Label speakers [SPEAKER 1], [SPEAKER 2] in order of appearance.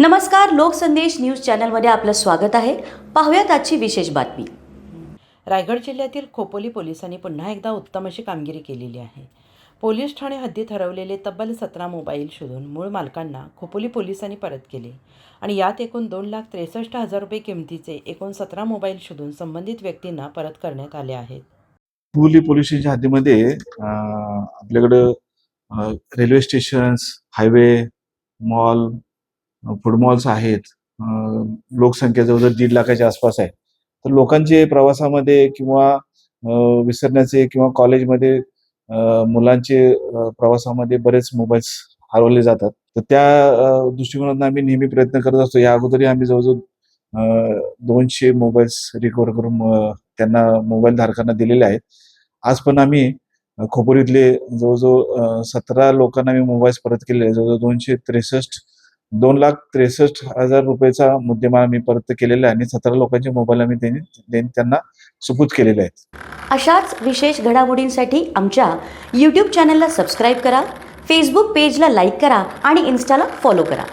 [SPEAKER 1] नमस्कार लोकसंदेश न्यूज चॅनलमध्ये आपलं स्वागत आहे. पाहूयात आजची विशेष बातमी.
[SPEAKER 2] रायगड जिल्ह्यातील खोपोली पोलिसांनी पुन्हा एकदा उत्तम अशी कामगिरी केलेली आहे. पोलीस ठाणे हद्दीत हरवलेले तब्बल सतरा मोबाईल शोधून मूळ मालकांना खोपोली पोलिसांनी परत केले आणि यात एकूण दोन लाख त्रेसष्ट हजार रुपये किमतीचे एकूण सतरा मोबाईल शोधून संबंधित व्यक्तींना परत करण्यात आले आहेत.
[SPEAKER 3] हुली पोलीस स्टेशनच्या हद्दीमध्ये आपल्याकडं railway stations highway mall food malls आहेत लोकसंख्या जवळजवळ दीड लाखाच्या आसपास आहे तर लोकांचे प्रवासामध्ये किंवा विसरण्याचे किंवा कॉलेजमध्ये मुलांचे प्रवासामध्ये बरेच मोबाईल्स हरवले जातात. तर त्या दृष्टिकोनातून आम्ही नेहमी प्रयत्न करत असतो. या अगोदरही आम्ही जवळजवळ दोनशे मोबाईल्स रिकवर करून त्यांना मोबाईल धारकांना दिलेले आहेत. आज पण आम्ही अ, खोपोलीतले जवळजवळ सतरा लोकांना आम्ही मोबाईल्स परत केले जवळजवळ दोनशे त्रेसष्ट दोन लाख त्रेसष्ट हजार रुपयाचा मुद्देमाल आम्ही परत केलेला आहे आणि सतरा लोकांचे मोबाईल आम्ही देणे त्यांनी त्यांना सुपूत केलेले आहेत.
[SPEAKER 1] अशाच विशेष घडामोडींसाठी आमच्या यूट्यूब चॅनलला सबस्क्राईब करा फेसबुक पेजला लाईक करा आणि इन्स्टाला फॉलो करा.